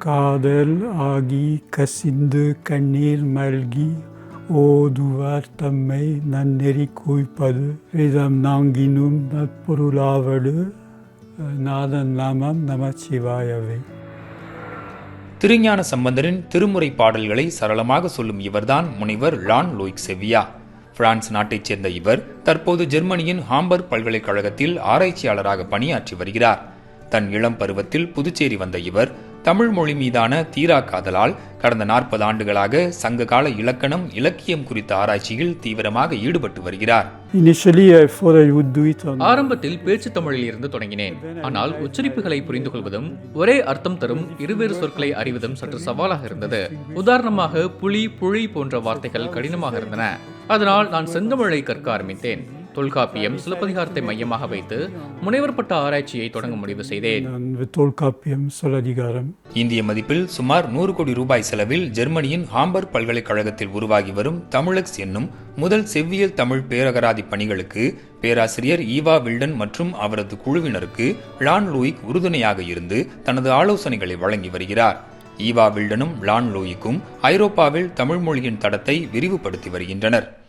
காதல் ஆகி கசிந்து கண்ணீர் மல்கி ஓதுவார் தம்மை நன்னெறி குவிப்பது வேதம் நாங்கினும் நற்பொருளாவடு நாதன் நாமம் நமச்சிவாயவே திருஞான சம்பந்தரின் திருமுறை பாடல்களை சரளமாக சொல்லும் இவர்தான் முனைவர் லான் லோய்க் செவியா. பிரான்ஸ் நாட்டைச் சேர்ந்த இவர் தற்போது ஜெர்மனியின் ஹாம்பர்க் பல்கலைக்கழகத்தில் ஆராய்ச்சியாளராக பணியாற்றி வருகிறார். தன் இளம் பருவத்தில் புதுச்சேரி வந்த இவர் தமிழ் மொழி மீதான தீரா காதலால் கடந்த நாற்பது ஆண்டுகளாக சங்ககால இலக்கணம் இலக்கியம் குறித்த ஆராய்ச்சியில் தீவிரமாக ஈடுபட்டு வருகிறார். ஆரம்பத்தில் பேச்சு தமிழில் இருந்து தொடங்கினேன். ஆனால் உச்சரிப்புகளை புரிந்து கொள்வதும் ஒரே அர்த்தம் தரும் இருவேறு சொற்களை அறிவதும் சற்று சவாலாக இருந்தது. உதாரணமாக புலி புழி போன்ற வார்த்தைகள் கடினமாக இருந்தன. அதனால் நான் செந்தமிழை கற்க ஆரம்பித்தேன். தொல்காப்பியம் சிலப்பதிகாரத்தை மையமாக வைத்து முனைவர் பட்ட ஆராய்ச்சியை தொடங்க முடிவு செய்தேன். Tolkapiam Soladigaram. இந்திய மதிப்பில் சுமார் நூறு கோடி ரூபாய் செலவில் ஜெர்மனியின் ஹாம்பர்க் பல்கலைக்கழகத்தில் உருவாகி வரும் தமிழக்ஸ் என்னும் முதல் செவ்வியல் தமிழ் பேரகராதி பணிகளுக்கு பேராசிரியர் ஈவா வில்டன் மற்றும் அவரது குழுவினருக்கு லான் லூயிக் உறுதுணையாக இருந்து தனது ஆலோசனைகளை வழங்கி வருகிறார். ஈவா வில்டனும் லான் லூயிக்கும் ஐரோப்பாவில் தமிழ் மொழியின் தடத்தை விரிவுபடுத்தி வருகின்றனர்.